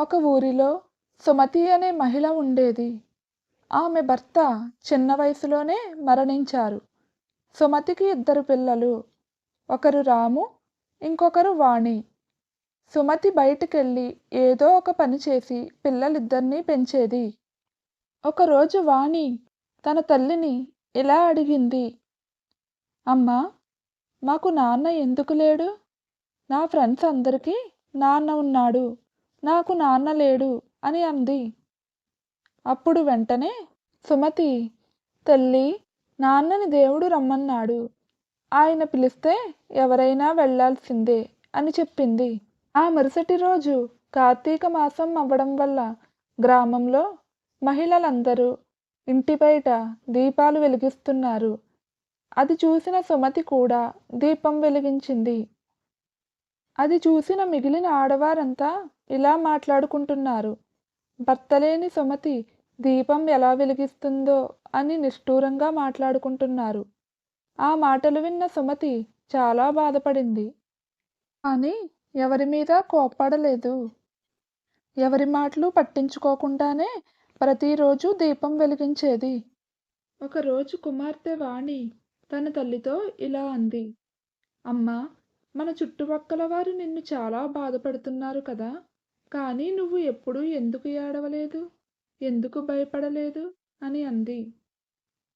ఒక ఊరిలో సుమతి అనే మహిళ ఉండేది. ఆమె భర్త చిన్న వయసులోనే మరణించారు. సుమతికి ఇద్దరు పిల్లలు ఒకరు రాము ఇంకొకరు వాణి. సుమతి బయటికెళ్ళి ఏదో ఒక పని చేసి పిల్లలిద్దరినీ పెంచేది. ఒకరోజు వాణి తన తల్లిని ఇలా అడిగింది. అమ్మా మాకు నాన్న ఎందుకు లేడు? నా ఫ్రెండ్స్ అందరికీ నాన్న ఉన్నాడు. నాకు నాన్న లేడు అని అంది. అప్పుడు వెంటనే సుమతి తల్లి నాన్నని దేవుడు రమ్మన్నాడు. ఆయన పిలిస్తే ఎవరైనా వెళ్ళాల్సిందే అని చెప్పింది. ఆ మరుసటి రోజు కార్తీక మాసం అవ్వడం వల్ల గ్రామంలో మహిళలందరూ ఇంటి బయట దీపాలు వెలిగిస్తున్నారు. అది చూసిన సుమతి కూడా దీపం వెలిగించింది. అది చూసిన మిగిలిన ఆడవారంతా ఇలా మాట్లాడుకుంటున్నారు. భర్తలేని సుమతి దీపం ఎలా వెలిగిస్తుందో అని నిష్ఠూరంగా మాట్లాడుకుంటున్నారు. ఆ మాటలు విన్న సుమతి చాలా బాధపడింది. కానీ ఎవరి మీద కోప్పడలేదు. ఎవరి మాటలు పట్టించుకోకుండానే ప్రతిరోజు దీపం వెలిగించేది. ఒకరోజు కుమార్తె వాణి తన తల్లితో ఇలా అంది. అమ్మా మన చుట్టుపక్కల వారు నిన్ను చాలా బాధపడుతున్నారు కదా. కానీ నువ్వు ఎప్పుడూ ఎందుకు ఏడవలేదు? ఎందుకు భయపడలేదు? అని అంది.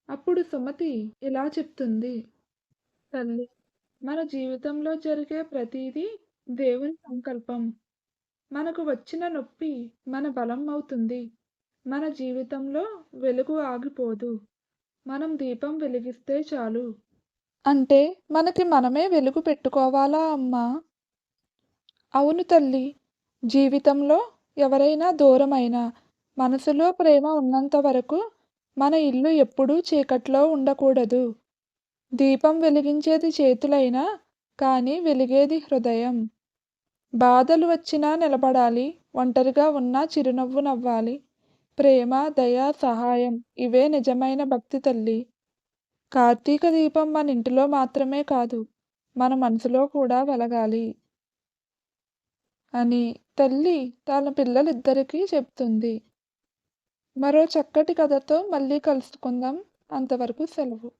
అప్పుడు సుమతి ఇలా చెప్తుంది. తల్లి మన జీవితంలో జరిగే ప్రతిదీ దేవుని సంకల్పం. మనకు వచ్చిన నొప్పి మన బలం అవుతుంది. మన జీవితంలో వెలుగు ఆగిపోదు. మనం దీపం వెలిగిస్తే చాలు. అంటే మనకి మనమే వెలుగు పెట్టుకోవాలా అమ్మా? అవును తల్లి జీవితంలో ఎవరైనా దూరమైనా మనసులో ప్రేమ ఉన్నంత వరకు మన ఇల్లు ఎప్పుడూ చీకట్లో ఉండకూడదు. దీపం వెలిగించేది చేతులైనా కానీ వెలిగేది హృదయం. బాధలు వచ్చినా నిలబడాలి ఒంటరిగా ఉన్నా చిరునవ్వు నవ్వాలి. ప్రేమ దయ సహాయం ఇవే నిజమైన భక్తి తల్లి. కార్తీక దీపం మన ఇంటిలో మాత్రమే కాదు మన మనసులో కూడా వెలగాలి. అని తల్లి తన పిల్లలిద్దరికీ చెప్తుంది. మరో చక్కటి కథతో మళ్ళీ కలుసుకుందాం. అంతవరకు సెలవు.